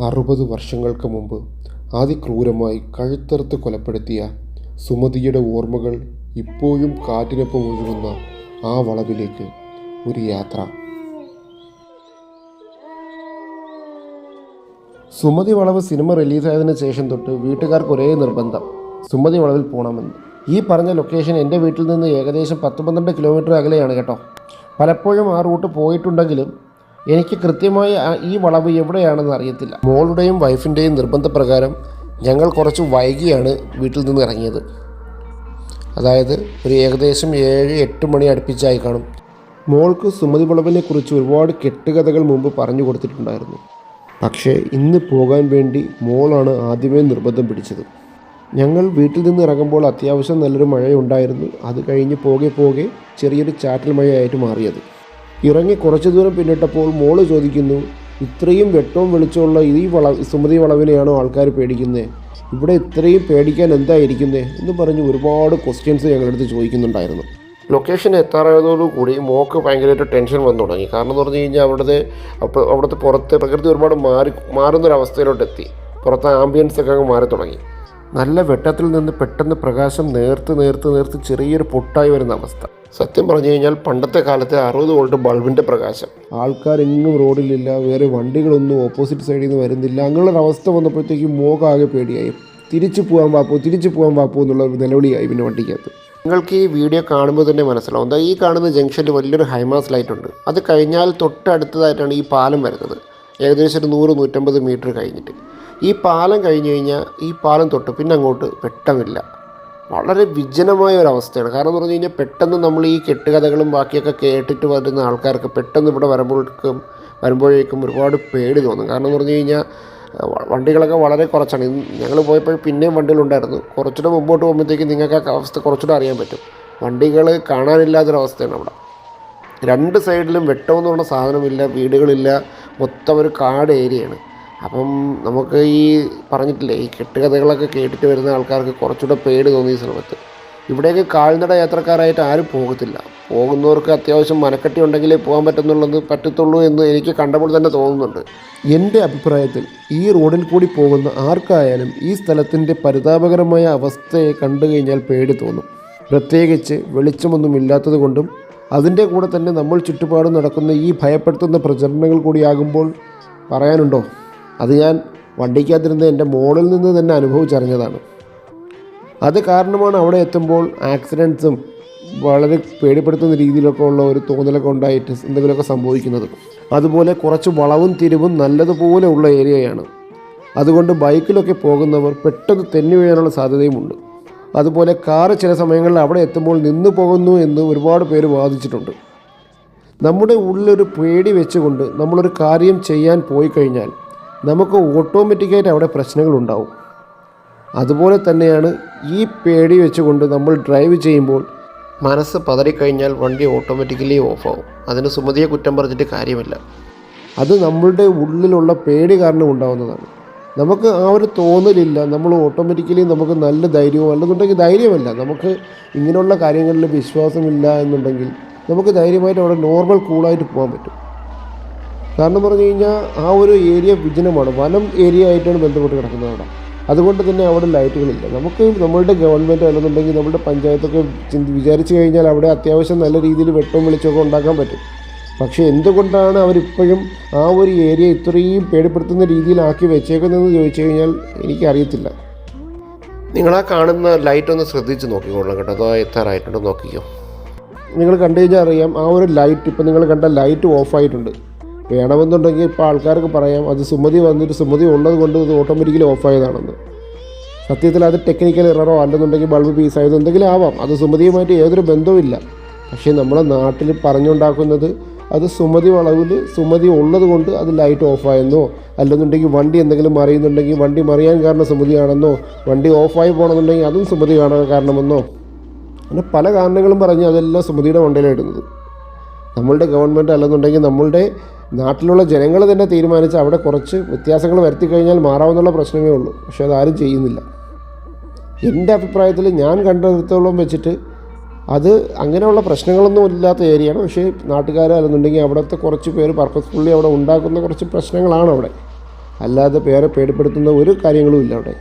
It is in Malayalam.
അറുപത് വർഷങ്ങൾക്ക് മുമ്പ് അതിക്രൂരമായി കഴുത്തറുത്ത് കൊലപ്പെടുത്തിയ സുമതിയുടെ ഓർമ്മകൾ ഇപ്പോഴും കാറ്റിനൊപ്പം ഒഴുകുന്ന ആ വളവിലേക്ക് ഒരു യാത്ര. സുമതി വളവ് സിനിമ റിലീസായതിനു ശേഷം തൊട്ട് വീട്ടുകാർക്ക് ഒരേ നിർബന്ധം സുമതി വളവിൽ പോകണമെന്ന് ഈ പറഞ്ഞ ലൊക്കേഷൻ എന്റെ വീട്ടിൽ നിന്ന് ഏകദേശം പത്ത് പന്ത്രണ്ട് കിലോമീറ്റർ അകലെയാണ് കേട്ടോ. പലപ്പോഴും ആ റൂട്ട് പോയിട്ടുണ്ടെങ്കിലും എനിക്ക് കൃത്യമായി ഈ വളവ് എവിടെയാണെന്ന് അറിയത്തില്ല. മോളുടെയും വൈഫിന്റെയും നിർബന്ധപ്രകാരം ഞങ്ങൾ കുറച്ച് വൈകിയാണ് വീട്ടിൽ നിന്ന് ഇറങ്ങിയത്. അതായത് ഒരു ഏകദേശം ഏഴ് എട്ട് മണി അടുപ്പിച്ചായി കാണും. മോൾക്ക് സുമതി വളവിനെ കുറിച്ച് ഒരുപാട് കെട്ടുകഥകൾ മുമ്പ് പറഞ്ഞു കൊടുത്തിട്ടുണ്ടായിരുന്നു. പക്ഷേ ഇന്ന് പോകാൻ വേണ്ടി മോളാണ് ആദ്യമേ നിർബന്ധം പിടിച്ചത്. ഞങ്ങൾ വീട്ടിൽ നിന്ന് ഇറങ്ങുമ്പോൾ അത്യാവശ്യം നല്ലൊരു മഴയുണ്ടായിരുന്നു. അത് കഴിഞ്ഞ് പോകെ പോകെ ചെറിയൊരു ചാറ്റൽ മഴയായിട്ട് മാറിയത്. ഇറങ്ങി കുറച്ച് ദൂരം പിന്നിട്ടപ്പോൾ മോൾ ചോദിക്കുന്നു ഇത്രയും വെട്ടവും വെളിച്ചമുള്ള ഈ വള സുമതി വളവിനെയാണോ ആൾക്കാർ പേടിക്കുന്നത് ഇവിടെ ഇത്രയും പേടിക്കാൻ എന്തായിരിക്കുന്നത് എന്ന് പറഞ്ഞ് ഒരുപാട് ക്വസ്റ്റ്യൻസ് ഞങ്ങളടുത്ത് ചോദിക്കുന്നുണ്ടായിരുന്നു. ലൊക്കേഷൻ എത്താറായതോടുകൂടി മോക്ക് ഭയങ്കരമായിട്ട് ടെൻഷൻ വന്നു തുടങ്ങി. കാരണം എന്ന് പറഞ്ഞു കഴിഞ്ഞാൽ അവിടുത്തെ അപ്പോൾ അവിടുത്തെ പുറത്ത് പ്രകൃതി ഒരുപാട് മാറി മാറുന്നൊരവസ്ഥയിലോട്ട് എത്തി പുറത്തെ ആംബിയൻസ് ഒക്കെ അങ്ങ് മാറി തുടങ്ങി. നല്ല വെട്ടത്തിൽ നിന്ന് പെട്ടെന്ന് പ്രകാശം നേർത്ത് നേർത്ത് നേർത്ത് ചെറിയൊരു പൊട്ടായി വരുന്ന അവസ്ഥ. സത്യം പറഞ്ഞു കഴിഞ്ഞാൽ പണ്ടത്തെ കാലത്തെ അറുപത് വോൾട്ട് ബൾബിന്റെ പ്രകാശം. ആൾക്കാരെങ്ങും റോഡിലില്ല വേറെ വണ്ടികളൊന്നും ഓപ്പോസിറ്റ് സൈഡിൽ നിന്ന് വരുന്നില്ല. അങ്ങനെയുള്ള അവസ്ഥ വന്നപ്പോഴത്തേക്കും മോകാകെ പേടിയായി. തിരിച്ചു പോകാൻ വാപ്പോ തിരിച്ചു പോകാൻ വാപ്പോ എന്നുള്ള ഒരു നിലവിളിയായി പിന്നെ വണ്ടിക്കകത്ത്. നിങ്ങൾക്ക് ഈ വീഡിയോ കാണുമ്പോൾ തന്നെ മനസ്സിലാവും. എന്താ ഈ കാണുന്ന ജംഗ്ഷനിൽ വലിയൊരു ഹൈമാസ് ലൈറ്റ് ഉണ്ട്. അത് കഴിഞ്ഞാൽ തൊട്ടടുത്തതായിട്ടാണ് ഈ പാലം വരുന്നത്. ഏകദേശം ഒരു നൂറ് നൂറ്റമ്പത് മീറ്റർ കഴിഞ്ഞിട്ട്. ഈ പാലം കഴിഞ്ഞ് കഴിഞ്ഞാൽ ഈ പാലം തൊട്ട് പിന്നെ അങ്ങോട്ട് വെട്ടമില്ല. വളരെ വിജനമായ ഒരു അവസ്ഥയാണ്. കാരണം എന്ന് പറഞ്ഞു കഴിഞ്ഞാൽ പെട്ടെന്ന് നമ്മൾ ഈ കെട്ടുകഥകളും ബാക്കിയൊക്കെ കേട്ടിട്ട് വരുന്ന ആൾക്കാർക്ക് പെട്ടെന്ന് ഇവിടെ വരുമ്പോഴേക്കും വരുമ്പോഴേക്കും ഒരുപാട് പേടി തോന്നും. കാരണം എന്ന് പറഞ്ഞു കഴിഞ്ഞാൽ വണ്ടികളൊക്കെ വളരെ കുറച്ചാണ്. ഞങ്ങൾ പോയപ്പോൾ പിന്നെയും വണ്ടികളുണ്ടായിരുന്നു. കുറച്ചുകൂടെ മുമ്പോട്ട് പോകുമ്പോഴത്തേക്കും നിങ്ങൾക്ക് ആ അവസ്ഥ കുറച്ചുകൂടെ അറിയാൻ പറ്റും. വണ്ടികൾ കാണാനില്ലാത്തൊരവസ്ഥയാണ് അവിടെ. രണ്ട് സൈഡിലും വെട്ടമെന്ന് പറഞ്ഞ സാധനമില്ല വീടുകളില്ല. മൊത്തം ഒരു കാട് ഏരിയയാണ്. അപ്പം നമുക്ക് ഈ പറഞ്ഞിട്ടില്ലേ ഈ കെട്ടുകഥകളൊക്കെ കേട്ടിട്ട് വരുന്ന ആൾക്കാർക്ക് കുറച്ചുകൂടെ പേടി തോന്നി ഈ സമയത്ത് ഇവിടേക്ക് കാൽനട യാത്രക്കാരായിട്ട് ആരും പോകത്തില്ല. പോകുന്നവർക്ക് അത്യാവശ്യം മനക്കെട്ടി ഉണ്ടെങ്കിലേ പോകാൻ പറ്റുന്നുള്ളത് പറ്റത്തുള്ളൂ എന്ന് എനിക്ക് കണ്ടപ്പോൾ തന്നെ തോന്നുന്നുണ്ട്. എന്റെ അഭിപ്രായത്തിൽ ഈ റോഡിൽ കൂടി പോകുന്ന ആർക്കായാലും ഈ സ്ഥലത്തിന്റെ പരിതാപകരമായ അവസ്ഥയെ കണ്ടു കഴിഞ്ഞാൽ പേടി തോന്നും. പ്രത്യേകിച്ച് വെളിച്ചമൊന്നും ഇല്ലാത്തത് കൊണ്ടും അതിന്റെ കൂടെ തന്നെ നമ്മൾ ചുറ്റുപാടും നടക്കുന്ന ഈ ഭയപ്പെടുത്തുന്ന പ്രചരണങ്ങൾ കൂടിയാകുമ്പോൾ പറയാനുണ്ടോ? അത് ഞാൻ വണ്ടിക്കകത്തിരുന്ന് എന്റെ മോളിൽ നിന്ന് തന്നെ അനുഭവിച്ചറിഞ്ഞതാണ്. അത് കാരണമാണ് അവിടെ എത്തുമ്പോൾ ആക്സിഡൻസും വളരെ പേടിപ്പെടുത്തുന്ന രീതിയിലൊക്കെ ഉള്ള ഒരു തോന്നലൊക്കെ ഉണ്ടായിട്ട് എന്തെങ്കിലുമൊക്കെ സംഭവിക്കുന്നത്. അതുപോലെ കുറച്ച് വളവും തിരിവും നല്ലതുപോലെ ഉള്ള ഏരിയയാണ്. അതുകൊണ്ട് ബൈക്കിലൊക്കെ പോകുന്നവർ പെട്ടെന്ന് തെന്നി വീഴാനുള്ള സാധ്യതയുമുണ്ട്. അതുപോലെ കാറ് ചില സമയങ്ങളിൽ അവിടെ എത്തുമ്പോൾ നിന്നു പോകുന്നു എന്ന് ഒരുപാട് പേര് വാദിച്ചിട്ടുണ്ട്. നമ്മുടെ ഉള്ളിലൊരു പേടി വെച്ചുകൊണ്ട് നമ്മളൊരു കാര്യം ചെയ്യാൻ പോയി കഴിഞ്ഞാൽ നമുക്ക് ഓട്ടോമാറ്റിക്കായിട്ട് അവിടെ പ്രശ്നങ്ങളുണ്ടാവും. അതുപോലെ തന്നെയാണ് ഈ പേടി വെച്ചുകൊണ്ട് നമ്മൾ ഡ്രൈവ് ചെയ്യുമ്പോൾ മനസ്സ് പതറിക്കഴിഞ്ഞാൽ വണ്ടി ഓട്ടോമാറ്റിക്കലി ഓഫ് ഓഫാവും അതിന് സുമതിയെ കുറ്റം പറഞ്ഞിട്ട് കാര്യമില്ല. അത് നമ്മളുടെ ഉള്ളിലുള്ള പേടി കാരണം ഉണ്ടാവുന്നതാണ്. നമുക്ക് ആ ഒരു തോന്നലില്ല. നമ്മൾ ഓട്ടോമാറ്റിക്കലി നമുക്ക് നല്ല ധൈര്യവും അല്ലെന്നുണ്ടെങ്കിൽ ധൈര്യമല്ല. നമുക്ക് ഇങ്ങനെയുള്ള കാര്യങ്ങളിൽ വിശ്വാസമില്ല എന്നുണ്ടെങ്കിൽ നമുക്ക് ധൈര്യമായിട്ട് അവിടെ നോർമൽ കൂളായിട്ട് പോകാൻ പറ്റും. കാരണം പറഞ്ഞു കഴിഞ്ഞാൽ ആ ഒരു ഏരിയ വിജനമാണ്. വനം ഏരിയ ആയിട്ടാണ് ബന്ധപ്പെട്ട് കിടക്കുന്നത് അവിടെ. അതുകൊണ്ട് തന്നെ അവിടെ ലൈറ്റുകളില്ല. നമുക്ക് നമ്മളുടെ ഗവൺമെന്റ് അല്ലെന്നുണ്ടെങ്കിൽ നമ്മുടെ പഞ്ചായത്തൊക്കെ ചിന്തി വിചാരിച്ചു കഴിഞ്ഞാൽ അവിടെ അത്യാവശ്യം നല്ല രീതിയിൽ വെട്ടവും വെളിച്ചമൊക്കെ ഉണ്ടാക്കാൻ പറ്റും. പക്ഷേ എന്തുകൊണ്ടാണ് അവരിപ്പോഴും ആ ഒരു ഏരിയ ഇത്രയും പേടിപ്പെടുത്തുന്ന രീതിയിലാക്കി വെച്ചേക്കുന്നതെന്ന് ചോദിച്ചു കഴിഞ്ഞാൽ എനിക്കറിയത്തില്ല. നിങ്ങളാ കാണുന്ന ലൈറ്റ് ഒന്ന് ശ്രദ്ധിച്ച് നോക്കിക്കോളാം കേട്ടോ. അതോ എത്താറായിട്ടുണ്ടോ നോക്കിക്കോ. നിങ്ങൾ കണ്ടു കഴിഞ്ഞാൽ അറിയാം ആ ഒരു ലൈറ്റ് ഇപ്പം നിങ്ങൾ കണ്ട ലൈറ്റ് ഓഫായിട്ടുണ്ട് വേണമെന്നുണ്ടെങ്കിൽ ഇപ്പോൾ ആൾക്കാർക്ക് പറയാം അത് സുമതി വന്നിട്ട് സുമതി ഉള്ളത് കൊണ്ട് ഇത് ഓട്ടോമാറ്റിക്കലി ഓഫായതാണെന്ന്. സത്യത്തിൽ അത് ടെക്നിക്കൽ എററോ അല്ലെന്നുണ്ടെങ്കിൽ ബൾബ് പീസായതോ ആവാം. അത് സുമതിയുമായിട്ട് യാതൊരു ബന്ധവുമില്ല പക്ഷേ നമ്മളെ നാട്ടിൽ പറഞ്ഞുണ്ടാക്കുന്നത് അത് സുമതി വളവിൽ സുമതി ഉള്ളത് കൊണ്ട് അത് ലൈറ്റ് ഓഫായെന്നോ അല്ലെന്നുണ്ടെങ്കിൽ വണ്ടി എന്തെങ്കിലും മറിയുന്നുണ്ടെങ്കിൽ വണ്ടി മറിയാൻ കാരണം സുമതിയാണെന്നോ വണ്ടി ഓഫായി പോകണമെന്നുണ്ടെങ്കിൽ അതും സുമതി കാണാൻ കാരണമെന്നോ അങ്ങനെ പല കാരണങ്ങളും പറഞ്ഞ് അതെല്ലാം സുമതിയുടെ മണ്ടയിലാണ് ഇടുന്നത്. നമ്മളുടെ ഗവൺമെന്റ് അല്ലെന്നുണ്ടെങ്കിൽ നമ്മളുടെ നാട്ടിലുള്ള ജനങ്ങൾ തന്നെ തീരുമാനിച്ച് അവിടെ കുറച്ച് വ്യത്യാസങ്ങൾ വരുത്തി കഴിഞ്ഞാൽ മാറാവുന്നുള്ള പ്രശ്നമേ ഉള്ളൂ. പക്ഷേ അതാരും ചെയ്യുന്നില്ല. എന്റെ അഭിപ്രായത്തിൽ ഞാൻ കണ്ടെടുത്തോളം വെച്ചിട്ട് അത് അങ്ങനെയുള്ള പ്രശ്നങ്ങളൊന്നും ഇല്ലാത്ത ഏരിയയാണ്. പക്ഷേ നാട്ടുകാർ അല്ലെന്നുണ്ടെങ്കിൽ അവിടുത്തെ കുറച്ച് പേര് പർപ്പസ്ഫുള്ളി അവിടെ ഉണ്ടാക്കുന്ന കുറച്ച് പ്രശ്നങ്ങളാണ് അവിടെ. അല്ലാതെ പേരെ പേടിപ്പെടുത്തുന്ന ഒരു കാര്യങ്ങളും ഇല്ല അവിടെ.